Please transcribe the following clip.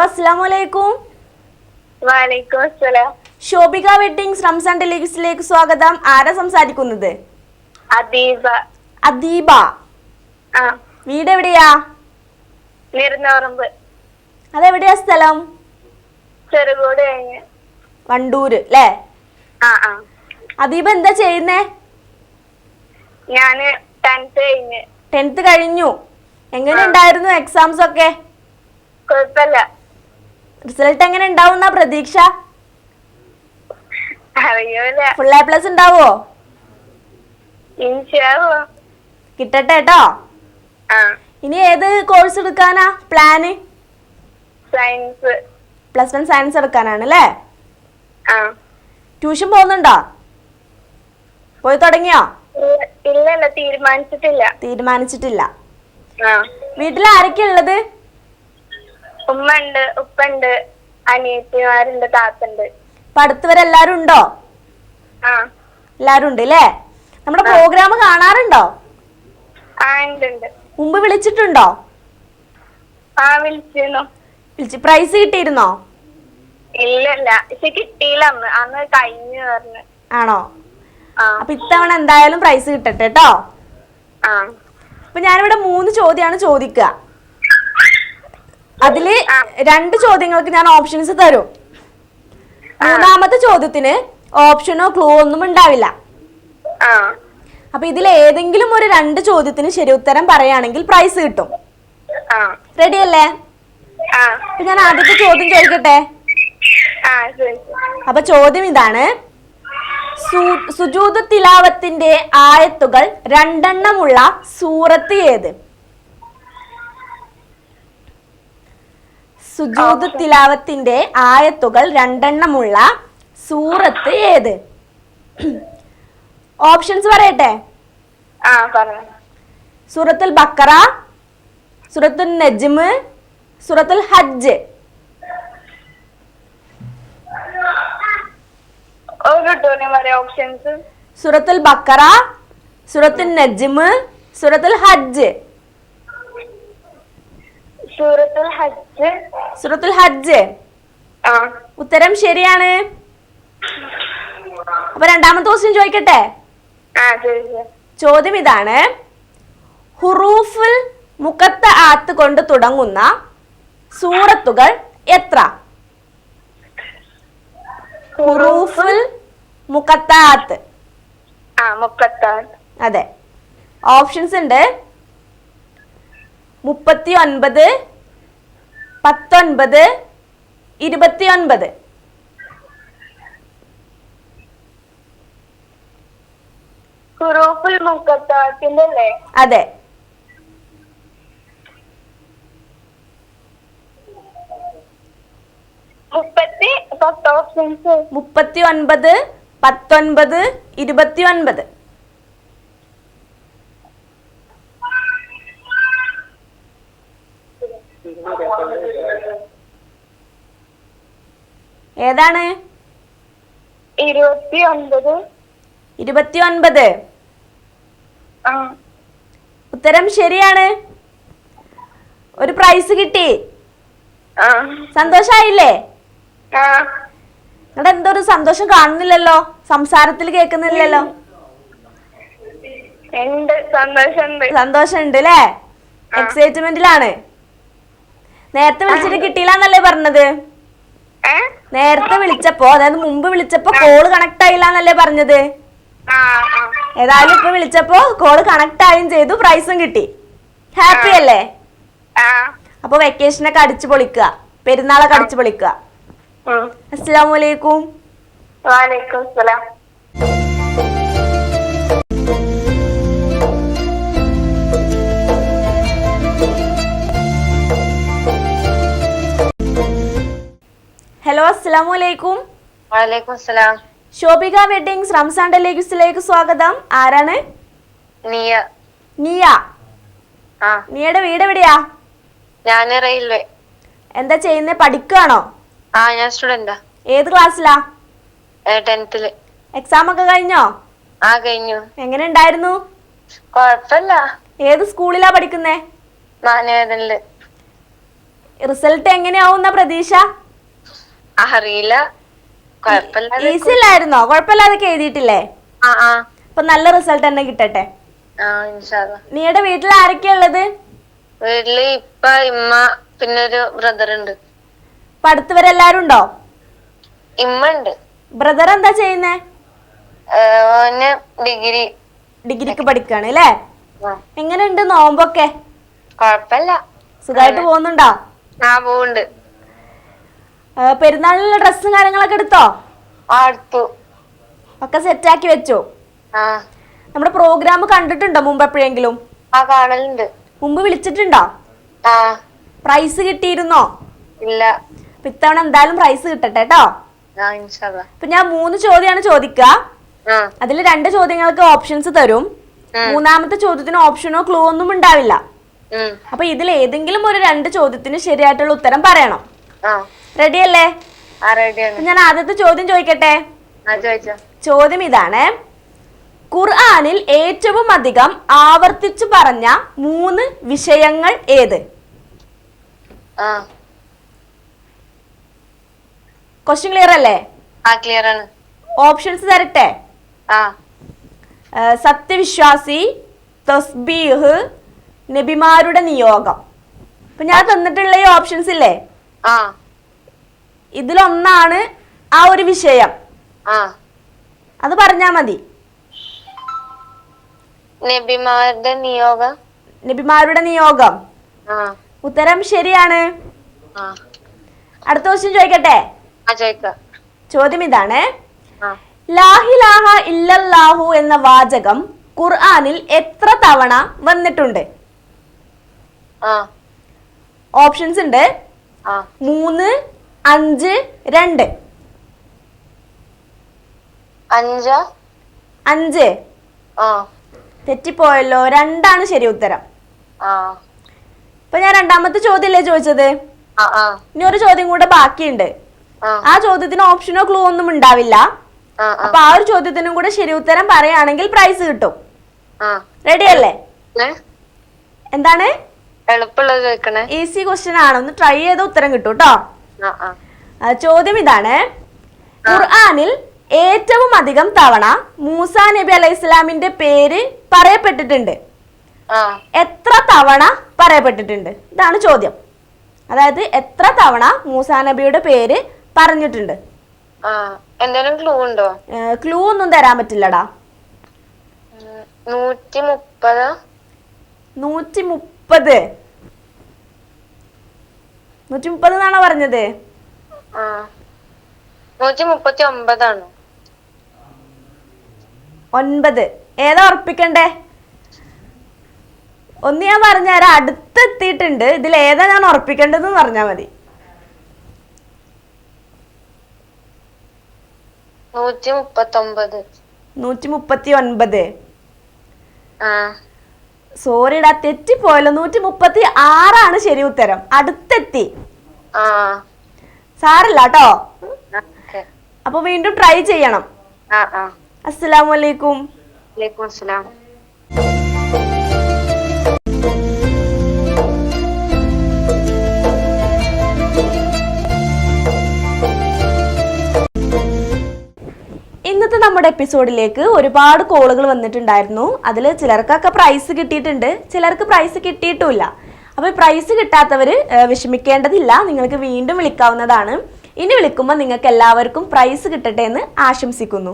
Hello അസ്സാം വലൈക്കും വാലേക്കും അസ്സലാം. ശോഭിക വെഡിങ്സ് റംസാൻ ടെലിവിഷനിലേക്ക് സ്വാഗതം. ആരാ സംസാരിക്കുന്നത്? അദീബ അദീബ ആ. വീട് എവിടെയാ? നിരുന്നോറമ്പ് അതെവിടെയാ സ്ഥലം? ചെറുകോട് കഴിഞ്ഞ്. വണ്ടൂര് അല്ലേ ആ ആ. അദീബ എന്താ ചെയ്യുന്നേ? ഞാൻ ടെൻത്ത് കഴിഞ്ഞ്. ടെൻത്ത് കഴിഞ്ഞു. എങ്ങനെ ഉണ്ടായിരുന്നു എക്സാംസ് ഒക്കെ? കുഴപ്പമില്ല. റിസൾട്ട് എങ്ങനെ ഉണ്ടാവും പ്രതീക്ഷ? ഫുൾ എ പ്ലസ് ഉണ്ടാവോ? കിട്ടട്ടെ കേട്ടോ ഇനി ഏത് course എടുക്കാനാ plan science plus one science എടുക്കാനാണ് അല്ലേ ട്യൂഷൻ പോകുന്നുണ്ടോ? പോയി തുടങ്ങിയോ? ഇല്ല- തീരുമാനിച്ചിട്ടില്ല. തീരുമാനിച്ചിട്ടില്ല. വീട്ടിൽ ആരൊക്കെ ഉള്ളത്? ഉമ്മ ഉണ്ട് ഉപ്പ ഉണ്ട് അനിയത്തിമാരുണ്ട് താത്തുണ്ട് എല്ലാരും ഉണ്ടോ? ആ. എല്ലാരും ഉണ്ട് അല്ലേ നമ്മുടെ പ്രോഗ്രാം കാണാറുണ്ടോ? ആ ഉണ്ട് ഉണ്ട്. മുമ്പ് വിളിച്ചിട്ടുണ്ടോ? ആ വിളിച്ചിരുന്നു. വിളിച്ച് പ്രൈസ് കിട്ടിയിരുന്നോ? ഇല്ലല്ല പക്ഷെ കിട്ടിയില്ല അന്ന്. അന്ന് കഴിഞ്ഞു പറഞ്ഞു. ആണോ? ആ. അപ്പൊ ഇത്തവണ എന്തായാലും പ്രൈസ് കിട്ടട്ടെ കേട്ടോ ആ. അപ്പൊ ഞാനിവിടെ മൂന്ന് ചോദ്യമാണ് ചോദിക്കുക. അതിൽ രണ്ട് ചോദ്യങ്ങൾക്ക് ഞാൻ ഓപ്ഷൻസ് തരും. മൂന്നാമത്തെ ചോദ്യത്തിന് ഓപ്ഷനോ ക്ലൂ ഒന്നും ഉണ്ടാവില്ല. അപ്പൊ ഇതിൽ ഏതെങ്കിലും ഒരു രണ്ട് ചോദ്യത്തിന് ശരി ഉത്തരം പറയുകയാണെങ്കിൽ പ്രൈസ് കിട്ടും. റെഡി അല്ലേ? അപ്പൊ ഞാൻ ആദ്യത്തെ ചോദ്യം ചോദിക്കട്ടെ? അപ്പൊ ചോദ്യം ഇതാണ്. സുജൂത തിലാവത്തിന്റെ ആയത്തുകൾ രണ്ടെണ്ണമുള്ള സൂറത്ത് ഏത്? സുജൂദ് തിലാവത്തിന്റെ ആയത്തുകൾ രണ്ടെണ്ണമുള്ള സൂറത്ത് ഏത്? ഓപ്ഷൻസ് പറയട്ടെ? സൂറത്തുൽ ബക്കറ സൂറത്തുൽ നജ്മ് സൂറത്തുൽ ഹജ്ജ്. സൂറത്തുൽ ബക്കറ സൂറത്തുൽ നജ്മ് സൂറത്തുൽ ഹജ്ജ്. സൂറത്തുൽ ഹജ്ജ്. സൂറത്തുൽ ഹജ്ജ്. ഉത്തരം ശരിയാണ്. അപ്പൊ രണ്ടാമത്തെ ക്വസ്റ്റ്യൻ ചോദിക്കട്ടെ? ചോദ്യം ഇതാണ്. ഹുറൂഫുൽ മുഖത്ത് ആത്ത് കൊണ്ട് തുടങ്ങുന്ന സൂറത്തുകൾ എത്ര? ഹുറൂഫുൽ മുഖത്താത്ത് അതെ. ഓപ്ഷൻസ് ഉണ്ട്. മുപ്പത്തി ഒൻപത് പത്തൊൻപത് ഇരുപത്തി ഒൻപത് അതെ. മുപ്പത്തി ഒൻപത് പത്തൊൻപത് ഇരുപത്തി ഒൻപത് ഏതാണ്? ഇരുപത്തി ഒൻപത് ഇരുപത്തി ഒൻപത് ആ. ഉത്തരം ശരിയാണ്. ഒരു പ്രൈസ് കിട്ടി. സന്തോഷായില്ലേ? നിങ്ങളുടെ എന്തോ ഒരു സന്തോഷം കാണുന്നില്ലല്ലോ? സംസാരത്തിൽ കേൾക്കുന്നില്ലല്ലോ? സന്തോഷമുണ്ട്. അല്ലേ? എക്സൈറ്റ്മെന്റിലാണ് നേരത്തെ വിളിച്ചിട്ട് കിട്ടിയില്ലാന്നല്ലേ പറഞ്ഞത്? നേരത്തെ വിളിച്ചപ്പോ അതായത് മുമ്പ് വിളിച്ചപ്പോ കോൾ കണക്ട് ആയില്ല എന്നല്ലേ പറഞ്ഞത് ഏതായാലും ഇപ്പൊ വിളിച്ചപ്പോ കോൾ കണക്ട് ആയും ചെയ്തു പ്രൈസും കിട്ടി. ഹാപ്പി അല്ലേ? അപ്പൊ വെക്കേഷനൊക്കെ അടിച്ചു പൊളിക്കുക. പെരുന്നാളൊക്കെ അടിച്ചു പൊളിക്കുക. അസ്സലാമലൈക്കും വാലേക്കും ഹലോ അസ്സലാമലൈക്കും ശോഭിക വെഡിങ്സ് റംസാൻ ഡെലിഗസിലേക്ക് സ്വാഗതം. ആരാണ്? നിയ. നിയ. നിയുടെ വീട് എവിടെയാ? ഞാൻ റെയിൽവേ. എന്താ ചെയ്യുന്നത് പഠിക്കുകയാണോ ആ ഞാൻ സ്റ്റുഡന്റാ. ഏത് ക്ലാസ്സിലാ? ടെൻത്തിൽ. എക്സാം ഒക്കെ കഴിഞ്ഞോ? ആ കഴിഞ്ഞു. എങ്ങനെ ഉണ്ടായിരുന്നു? കുഴപ്പമില്ല ഏത് സ്കൂളിലാ പഠിക്കുന്നേ? മാനവേദനിൽ റിസൾട്ട് എങ്ങനെയാവുന്ന പ്രതീക്ഷ? അറിയില്ല. ഈസി അല്ലായിരുന്നോ? കുഴപ്പമില്ലാതൊക്കെ എഴുതിയിട്ടില്ലേ? അപ്പൊ നല്ല റിസൾട്ട് തന്നെ കിട്ടട്ടെ. നീയുടെ വീട്ടിൽ ആരൊക്കെയാ ഉള്ളത്? വീട്ടിൽ ഇപ്പ ഇമ്മ പിന്നെ ഒരു ബ്രദർ ഉണ്ട്. അപ്പൊ അടുത്തവരെല്ലാരും ഉണ്ടോ? ഇമ്മ ഉണ്ട്. ബ്രദർ എന്താ ചെയ്യുന്നേ? ഓന് ഡിഗ്രി. ഡിഗ്രിക്ക് പഠിക്കാണ് അല്ലേ? എങ്ങനെയുണ്ട് നോമ്പൊക്കെ? കൊഴപ്പല്ല സുഖമായിട്ട് പോകുന്നുണ്ടോ? ആ ആ, പെരുന്നാളിനുള്ള ഡ്രസ്സും കാര്യങ്ങളൊക്കെ എടുത്തോ? ആ അടുത്തു ഒക്കെ സെറ്റാക്കി വെച്ചോ? നമ്മുടെ പ്രോഗ്രാം കണ്ടിട്ടുണ്ടോ മുമ്പ് എപ്പോഴെങ്കിലും? കാണലുണ്ട്. മുമ്പ് വിളിച്ചിട്ടുണ്ടോ? പ്രൈസ് കിട്ടിയിരുന്നോ? ഇല്ല. ഇത്തവണ എന്തായാലും പ്രൈസ് കിട്ടട്ടെ കേട്ടോ ഞാൻ മൂന്ന് ചോദ്യമാണ് ചോദിക്കുക. അതിൽ രണ്ട് ചോദ്യങ്ങൾക്ക് ഓപ്ഷൻസ് തരും. മൂന്നാമത്തെ ചോദ്യത്തിന് ഓപ്ഷനോ ക്ലൂ ഒന്നും ഉണ്ടാവില്ല. അപ്പൊ ഇതിൽ ഏതെങ്കിലും ഒരു രണ്ട് ചോദ്യത്തിന് ശരിയായിട്ടുള്ള ഉത്തരം പറയണം. ആ റെഡി അല്ലേ ആ റെഡിയാണ്. ഞാൻ ആദ്യത്തെ ചോദ്യം ചോദിക്കട്ടെ? ചോദ്യം ഇതാണ്. ഖുർആാനിൽ ഏറ്റവും അധികം ആവർത്തിച്ചു പറഞ്ഞ മൂന്ന് വിഷയങ്ങൾ ഏത്? ക്വസ്റ്റ്യൻ ക്ലിയർ അല്ലേ? ആ ക്ലിയർ ആണ്. ഓപ്ഷൻസ് തരട്ടെ? സത്യവിശ്വാസി തസ്ബീഹ് നബിമാരുടെ നിയോഗം. അപ്പൊ ഞാൻ തന്നിട്ടുള്ള ഈ ഓപ്ഷൻസ് ഇല്ലേ? ഇതിലൊന്നാണ് ആ ഒരു വിഷയം. അത് പറഞ്ഞാ മതി. നബിമാരുടെ നിയോഗം. നബിമാരുടെ നിയോഗം. ഉത്തരം ശരിയാണ്. അടുത്ത ക്വസ്റ്റ്യൻ ചോദിക്കട്ടെ? ചോദ്യം ഇതാണ്. ലാഹിലാഹ ഇല്ലല്ലാഹു എന്ന വാചകം ഖുർആനിൽ എത്ര തവണ വന്നിട്ടുണ്ട്? ഓപ്ഷൻസ് ഉണ്ട്. മൂന്ന് അഞ്ച് രണ്ട്. അഞ്ച്? അഞ്ച്. തെറ്റിപ്പോയല്ലോ. രണ്ടാണ് ശരി ഉത്തരം. ഇപ്പൊ ഞാൻ രണ്ടാമത്തെ ചോദ്യല്ലേ ചോദിച്ചത്? ഇനി ഒരു ചോദ്യം കൂടെ ബാക്കിയുണ്ട്. ആ. ചോദ്യത്തിന് ഓപ്ഷനോ ക്ലൂ ഒന്നും ഉണ്ടാവില്ല. അപ്പൊ ആ ഒരു ചോദ്യത്തിനും കൂടെ ശരി ഉത്തരം പറയുകയാണെങ്കിൽ പ്രൈസ് കിട്ടും. റെഡി അല്ലേ? എന്താണ്? ഈസി ക്വസ്റ്റ്യൻ ആണ്. ഒന്ന് ട്രൈ ചെയ്ത ഉത്തരം കിട്ടും കേട്ടോ ചോദ്യം ഇതാണ്. ഖുർആാനിൽ ഏറ്റവും അധികം തവണ മൂസ നബി അലൈഹി ഇസ്ലാമിന്റെ പേര് പറയപ്പെട്ടിട്ടുണ്ട്. എത്ര തവണ പറയപ്പെട്ടിട്ടുണ്ട്? ഇതാണ് ചോദ്യം. അതായത് എത്ര തവണ മൂസ നബിയുടെ പേര് പറഞ്ഞിട്ടുണ്ട്? എന്തെങ്കിലും ക്ലൂ ഉണ്ടോ? ക്ലൂ ഒന്നും തരാൻ പറ്റില്ലടാ. നൂറ്റി മുപ്പത് നൂറ്റി മുപ്പത് നൂറ്റി മുപ്പത് എന്നാണോ പറഞ്ഞത്? ആ. നൂറ്റി മുപ്പത്തി ഒമ്പതാണ് ഒൻപത്. ഏതാ ഉറപ്പിക്കണ്ടേ? ഒന്ന് ഞാൻ പറഞ്ഞുതരാം അടുത്തെത്തിയിട്ടുണ്ട്. ഇതിൽ ഏതാ ഞാൻ ഉറപ്പിക്കേണ്ടതെന്ന് പറഞ്ഞാൽ മതി. നൂറ്റി മുപ്പത്തി ഒമ്പത് നൂറ്റി മുപ്പത്തി ഒൻപത് ആ. സോറിടാ തെറ്റിപ്പോയല്ലോ. നൂറ്റി മുപ്പത്തി ആറാണ് ശരി ഉത്തരം. അടുത്തെത്തി. സാറില്ല കേട്ടോ അപ്പൊ വീണ്ടും ട്രൈ ചെയ്യണം. ആ നമ്മുടെ എപ്പിസോഡിലേക്ക് ഒരുപാട് കോളുകൾ വന്നിട്ടുണ്ടായിരുന്നു. അതിൽ ചിലർക്കൊക്കെ പ്രൈസ് കിട്ടിയിട്ടുണ്ട്. ചിലർക്ക് പ്രൈസ് കിട്ടിയിട്ടുമില്ല. അപ്പോൾ പ്രൈസ് കിട്ടാത്തവർ വിഷമിക്കേണ്ടതില്ല. നിങ്ങൾക്ക് വീണ്ടും വിളിക്കാവുന്നതാണ്. ഇനി വിളിക്കുമ്പോൾ നിങ്ങൾക്ക് എല്ലാവർക്കും പ്രൈസ് കിട്ടട്ടെ എന്ന് ആശംസിക്കുന്നു.